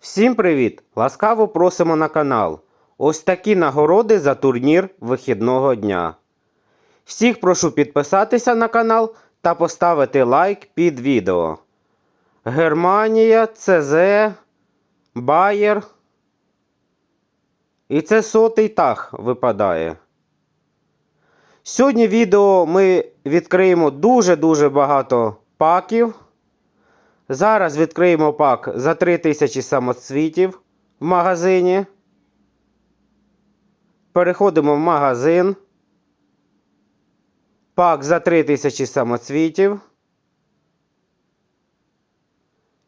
Всім привіт! Ласкаво просимо на канал. Ось такі нагороди за турнір вихідного дня. Всіх прошу підписатися на канал та поставити лайк під відео. Германія, ЦЗ, Байер. І це сотий таг випадає. Сьогодні відео ми відкриємо дуже-дуже багато паків. Зараз відкриємо пак за 3000 самоцвітів в магазині. Переходимо в магазин. Пак за 3000 самоцвітів.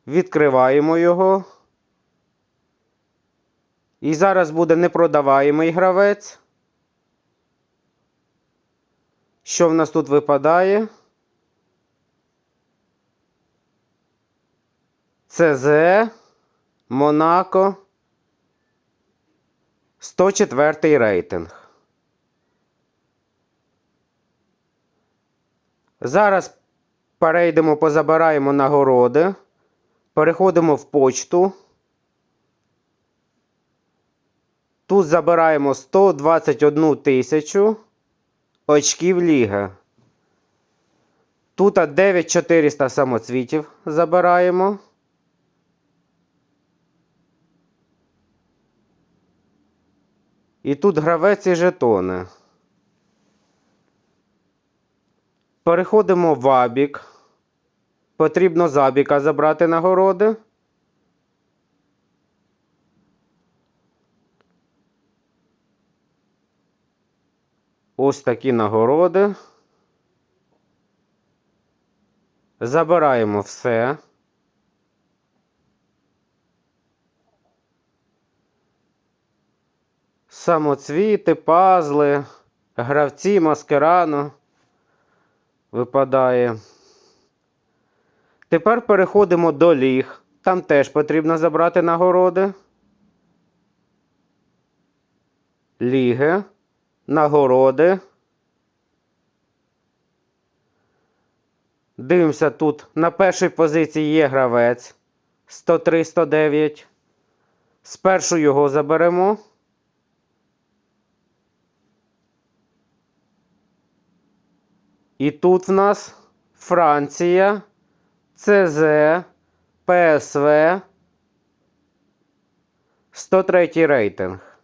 Відкриваємо його. І зараз буде непродаваємий гравець. Що в нас тут випадає? ЦЗ, Монако. 104 рейтинг. Зараз перейдемо, позабираємо нагороди. Переходимо в почту. Тут забираємо 121 тисячу очків ліги. Тут 9400 самоцвітів забираємо. І тут гравець і жетони. Переходимо в Абік. Потрібно з Абіка забрати нагороди. Ось такі нагороди. Забираємо все. Самоцвіти, пазли, гравці, маскерану випадає. Тепер переходимо до ліг. Там теж потрібно забрати нагороди. Ліги, нагороди. Дивимося тут. На першій позиції є гравець 103-109. Спершу його заберемо. І тут в нас Франція, ЦЗ, ПСВ, 103 рейтинг.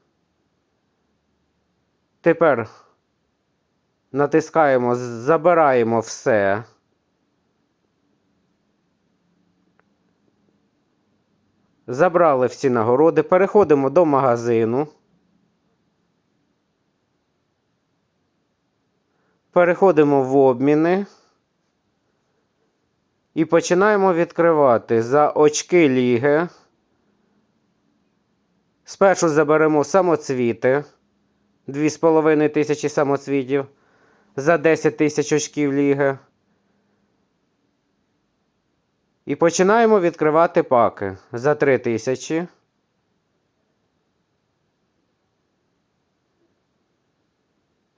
Тепер натискаємо, забираємо все. Забрали всі нагороди. Переходимо до магазину. Переходимо в обміни. І починаємо відкривати за очки ліги. Спершу заберемо самоцвіти. 2,5 тисячі самоцвітів. За 10 тисяч очків ліги. І починаємо відкривати паки за 3 тисячі.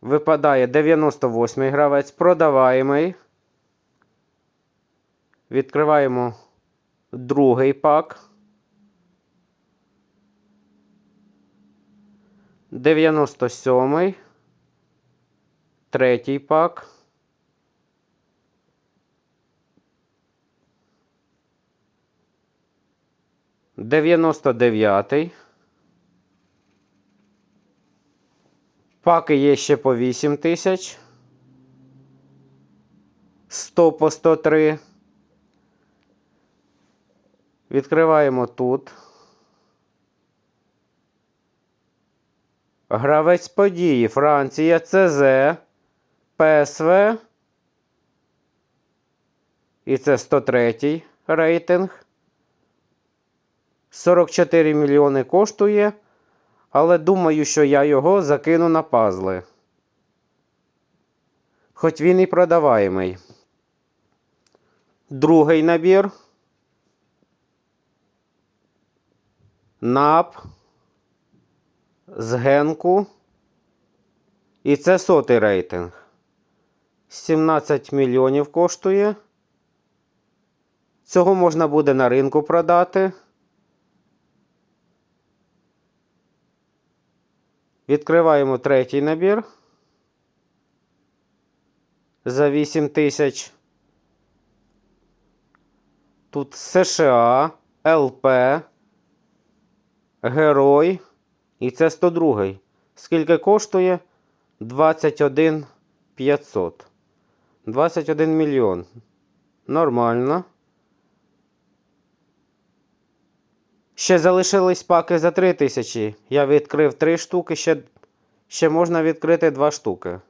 Випадає 98 гравець, продаваємий. Відкриваємо другий пак. 97. Третій пак. Дев'яносто дев'ятий. Паки є ще по 8 тисяч. 100 по 103. Відкриваємо тут. Гравець події. Франція, ЦЗ, ПСВ. І це 103 рейтинг. 44 мільйони коштує. Але думаю, що я його закину на пазли. Хоч він і продаваємий. Другий набір. НАП. З Генку. І це сотий рейтинг. 17 мільйонів коштує. Цього можна буде на ринку продати. Відкриваємо третій набір. За 8 тисяч. Тут США, ЛП, Герой. І це 102. Скільки коштує? 21 500. 21 мільйон. Нормально. Ще залишились паки за 3 тисячі. Я відкрив 3 штуки, ще, ще можна відкрити 2 штуки.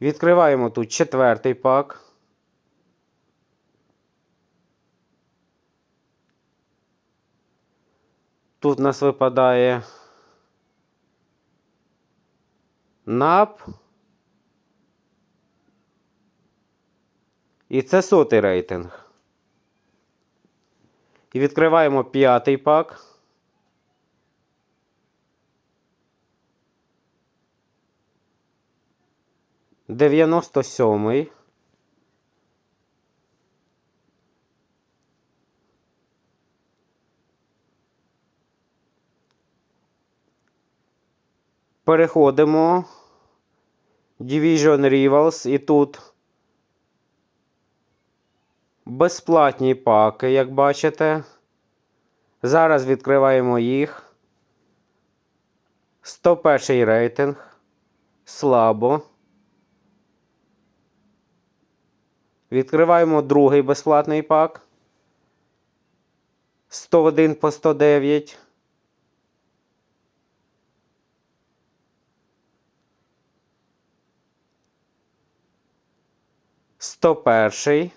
Відкриваємо тут четвертий пак. Тут нас випадає НАП. І це сотий рейтинг. І відкриваємо п'ятий пак. Дев'яносто сьомий. Переходимо. Division Rivals і тут безплатні паки, як бачите. Зараз відкриваємо їх. 101 рейтинг. Слабо. Відкриваємо другий безплатний пак. 101 по 109. Сто перший.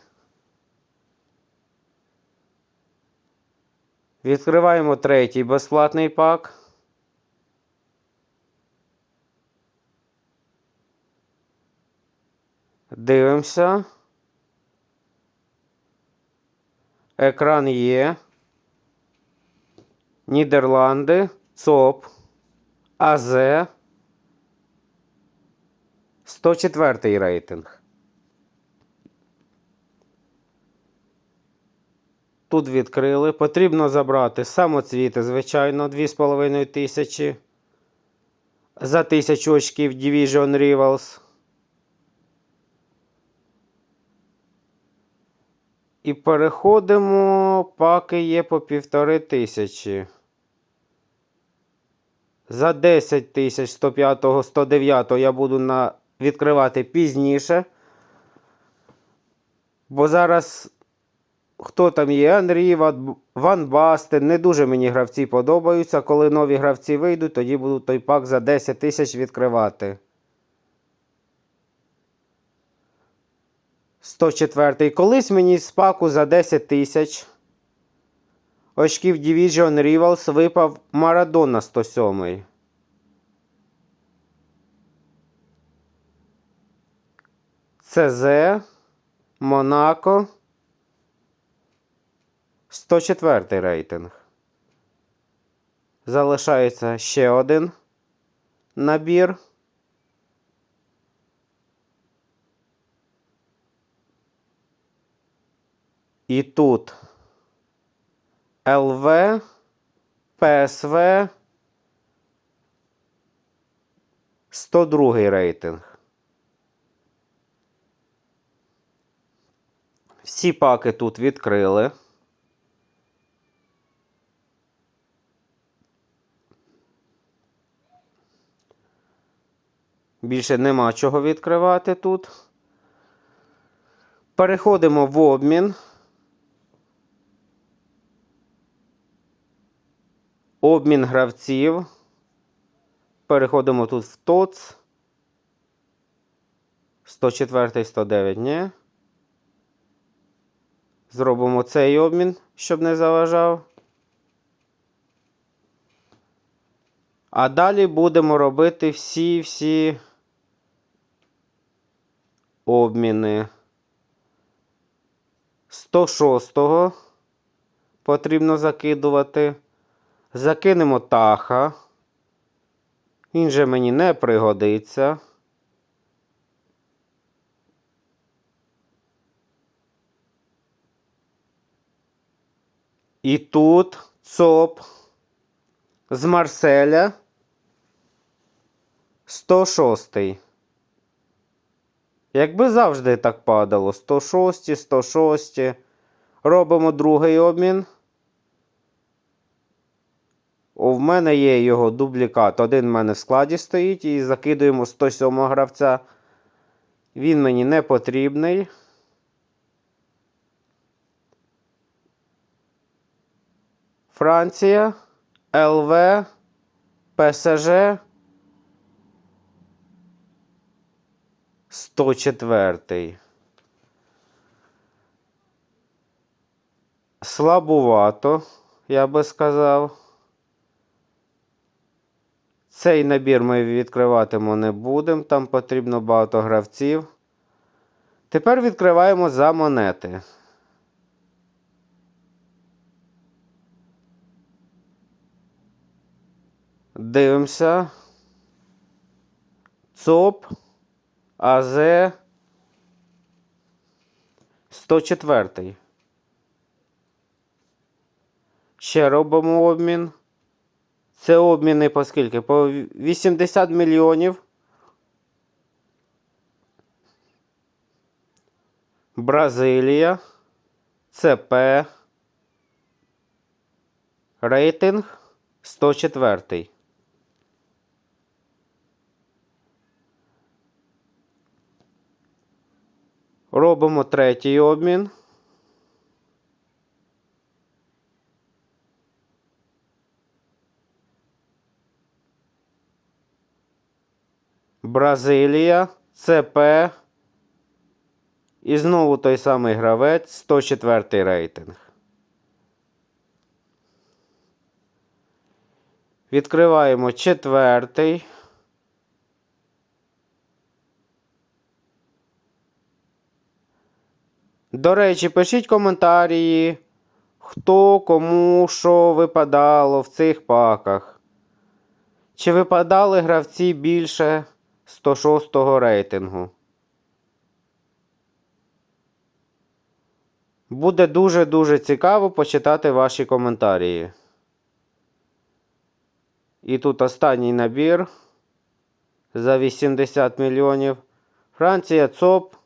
Відкриваємо третій безплатний пак. Дивимося. Екран є. Нідерланди, ЦОП, АЗ. 104 рейтинг. Тут відкрили. Потрібно забрати самоцвіти, звичайно, 2,5 тисячі. За 1000 очків Division Rivals. І переходимо, паки є по півтори тисячі. За 10 тисяч 105 109 я буду на... відкривати пізніше. Бо зараз хто там є? Андрій, Ван- Бастен. Не дуже мені гравці подобаються. Коли нові гравці вийдуть, тоді буду той пак за 10 тисяч відкривати. 104. Колись мені з паку за 10 тисяч очків Division Rivals випав Марадона 107. ЦЗ, Монако. 104 рейтинг. Залишається ще один набір. І тут ЛВ, ПСВ, 102 рейтинг. Всі паки тут відкрили. Більше нема чого відкривати тут. Переходимо в обмін. Обмін гравців. Переходимо тут в ТОЦ. 104 109, ні. Зробимо цей обмін, щоб не заважав. А далі будемо робити всі-всі обміни. 106-го потрібно закидувати. Закинемо таха. Він же мені не пригодиться. І тут ЦОП з Марселя 106. Якби завжди так падало. 106, 106. Робимо другий обмін. В мене є його дублікат. Один в мене в складі стоїть і закидуємо 107 гравця. Він мені не потрібний. Франція, ЛВ, ПСЖ. 104. Слабувато, я би сказав. Цей набір ми відкриватимо не будемо, там потрібно багато гравців. Тепер відкриваємо за монети. Дивимося. ЦОП. АЗ 104. Ще робимо обмін. Це обміни по скільки? По 80 мільйонів. Бразилія. ЦП. Рейтинг 104. Робимо третій обмін. Бразилія, ЦП. І знову той самий гравець 104 рейтинг. Відкриваємо четвертий. До речі, пишіть коментарі, хто кому що випадало в цих паках. Чи випадали гравці більше 106 рейтингу? Буде дуже-дуже цікаво почитати ваші коментарі. І тут останній набір за 80 мільйонів. Франція ЦОП.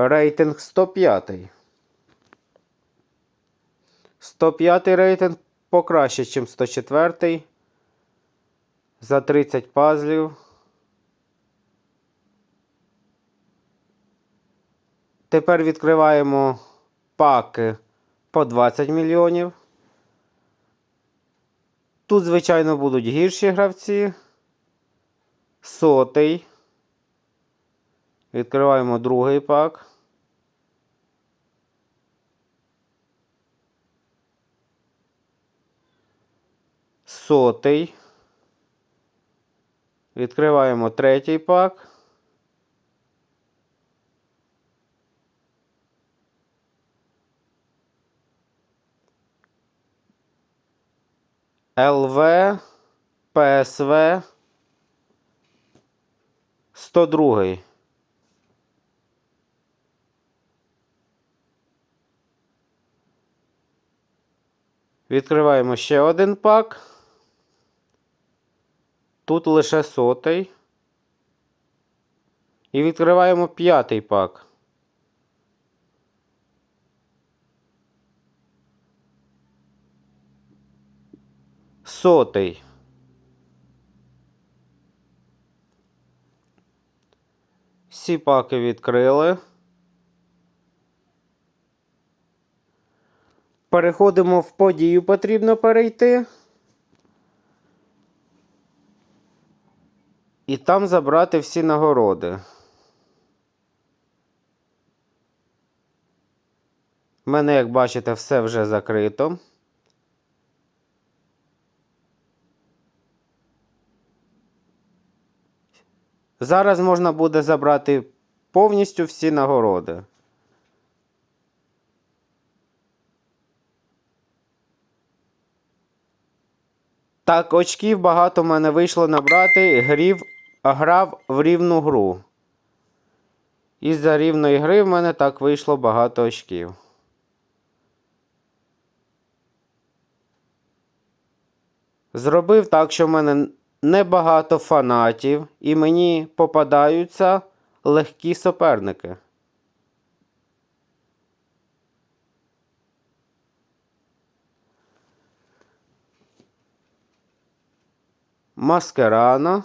Рейтинг 105. 105 рейтинг покраще, ніж 104. За 30 пазлів. Тепер відкриваємо паки по 20 мільйонів. Тут, звичайно, будуть гірші гравці. Сотий. Відкриваємо другий пак. Сотий. Відкриваємо третій пак. ЛВ, ПСВ 102. Відкриваємо ще один пак. Тут лише сотий. І відкриваємо п'ятий пак. Сотий. Всі паки відкрили. Переходимо в подію, потрібно перейти. І там забрати всі нагороди. У мене, як бачите, все вже закрито. Зараз можна буде забрати повністю всі нагороди. Так, очків багато в мене вийшло набрати. Грів, грав в рівну гру. Із-за рівної гри в мене так вийшло багато очків. Зробив так, що в мене небагато фанатів, і мені попадаються легкі суперники. Маскерано.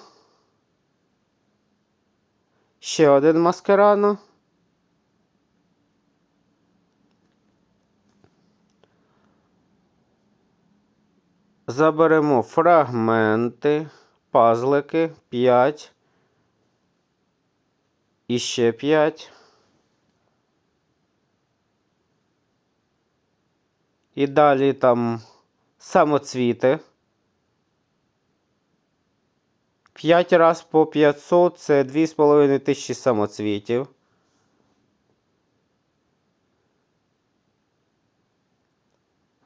Ще один маскерано. Заберемо фрагменти, пазлики 5. І ще 5. І далі там самоцвіти. 5 раз по 500 це 2,5 тисячі самоцвітів.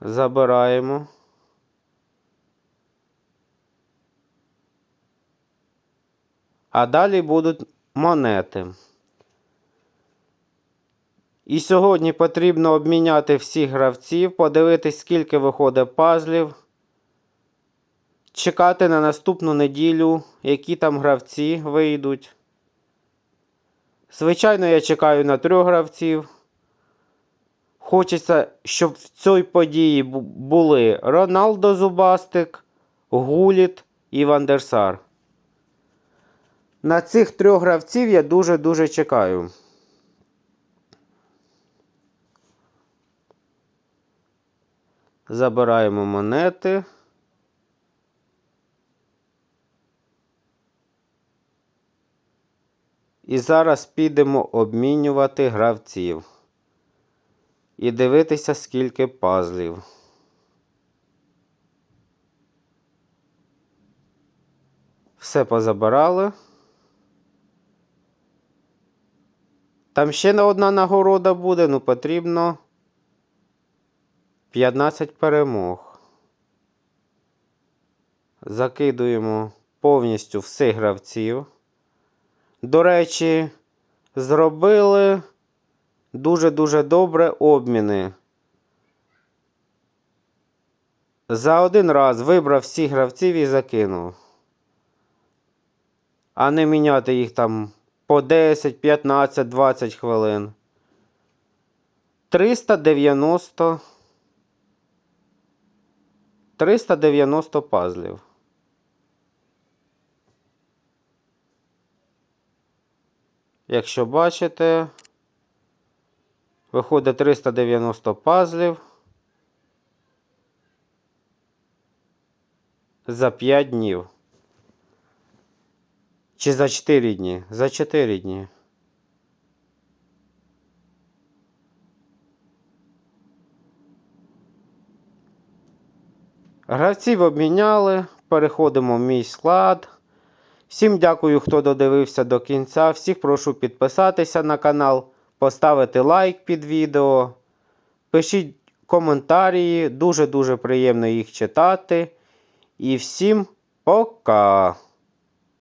Забираємо. А далі будуть монети. І сьогодні потрібно обміняти всіх гравців, подивитись, скільки виходить пазлів. Чекати на наступну неділю, які там гравці вийдуть. Звичайно, я чекаю на трьох гравців. Хочеться, щоб в цій події були Роналдо Зубастик, Гуліт і Вандерсар. На цих трьох гравців я дуже-дуже чекаю. Забираємо монети. І зараз підемо обмінювати гравців. І дивитися, скільки пазлів. Все позабирали. Там ще не одна нагорода буде, ну потрібно 15 перемог. Закидуємо повністю всіх гравців. До речі, зробили дуже-дуже добре обміни. За один раз вибрав всіх гравців і закинув. А не міняти їх там по 10, 15, 20 хвилин. 390 390 пазлів. Якщо бачите, виходить 390 пазлів за 5 днів. Чи за 4 дні? За 4 дні. Гравців обміняли. Переходимо в мій склад. Всім дякую, хто додивився до кінця. Всіх прошу підписатися на канал, поставити лайк під відео. Пишіть коментарі, дуже-дуже приємно їх читати. І всім пока!